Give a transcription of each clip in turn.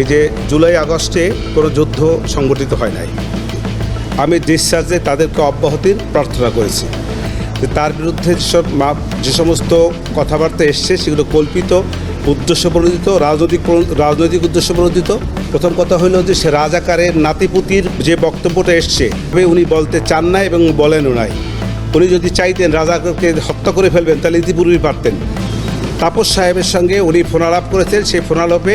এই যে জুলাই আগস্টে কোনো যুদ্ধ সংগঠিত হয় নাই। আমি ডিসচার্জে তাদেরকে অব্যাহতির প্রার্থনা করেছি। তার বিরুদ্ধে যেসব যে সমস্ত কথাবার্তা এসছে, সেগুলো কল্পিত উদ্দেশ্য প্রণোদিত রাজনৈতিক রাজনৈতিক উদ্দেশ্য প্রণোদিত প্রথম কথা হলো যে সে রাজাকারের নাতিপুতির যে বক্তব্যটা এসছে উনি বলতে চান না এবং বলেনও নাই। উনি যদি চাইতেন রাজাকারকে হত্যা করে ফেলবেন, তাহলে ইতিপূর্বেই পারতেন। তাপস সাহেবের সঙ্গে উনি ফোনালাপ করেছেন। সেই ফোনালাপে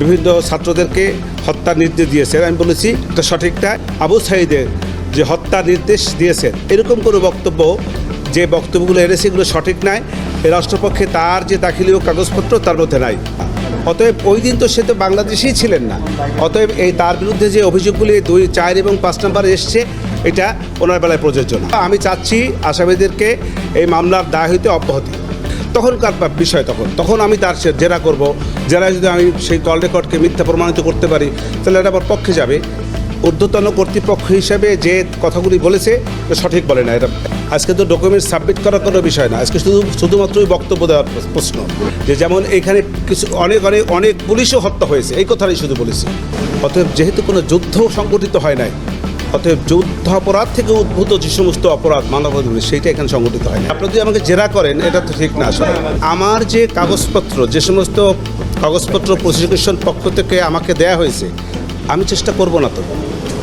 বিভিন্ন ছাত্রদেরকে হত্যার নির্দেশ দিয়েছেন। আমি বলেছি, এটা সঠিকটা। আবু সাহিদের যে হত্যা নির্দেশ দিয়েছেন, এরকম কোনো বক্তব্য যে বক্তব্যগুলো এনেছে এগুলো সঠিক নয়। রাষ্ট্রপক্ষে তার যে দাখিলীয় কাগজপত্র, তার মধ্যে নাই। অতএব ওই দিন তো সে তো বাংলাদেশেই ছিলেন না। অতএব এই তার বিরুদ্ধে যে অভিযোগগুলি দুই, চার এবং পাঁচ নম্বরে এসছে, এটা ওনার বেলায় প্রযোজ্য না। আমি চাচ্ছি আসামিদেরকে এই মামলার দায় হইতে অব্যাহতি। তখনকার বিষয় তখন। তখন আমি তার সে জেরা করব। জেরা যদি আমি সেই কল রেকর্ডকে মিথ্যা প্রমাণিত করতে পারি, তাহলে এটা আমার পক্ষে যাবে। ঊর্ধ্বতন কর্তৃপক্ষ হিসেবে যে কথাগুলি বলেছে সঠিক বলে না। এটা আজকে তো ডকুমেন্ট সাবমিট করার কোনো বিষয় না। আজকে শুধু, শুধুমাত্রই বক্তব্য দেওয়ার প্রশ্ন। যে যেমন এখানে কিছু, অনেক অনেক অনেক পুলিশও হত্যা হয়েছে। এই কথাটাই শুধু বলেছি। অতএব যেহেতু কোনো যুদ্ধ সংগঠিত হয় নাই অতএব যুদ্ধ অপরাধ থেকে উদ্ভূত যে সমস্ত অপরাধ মানবাধিকার সেইটা এখানে সংগঠিত হয় আপনি যদি আমাকে জেরা করেন, এটা তো ঠিক না আসলে। আমার যে কাগজপত্র, যে সমস্ত কাগজপত্র প্রসিকিউশন পক্ষ থেকে আমাকে দেয়া হয়েছে, আমি চেষ্টা করব না তো।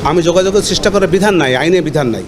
আমি যোগাযোগের চেষ্টা করার বিধান নাই আইনে বিধান নাই।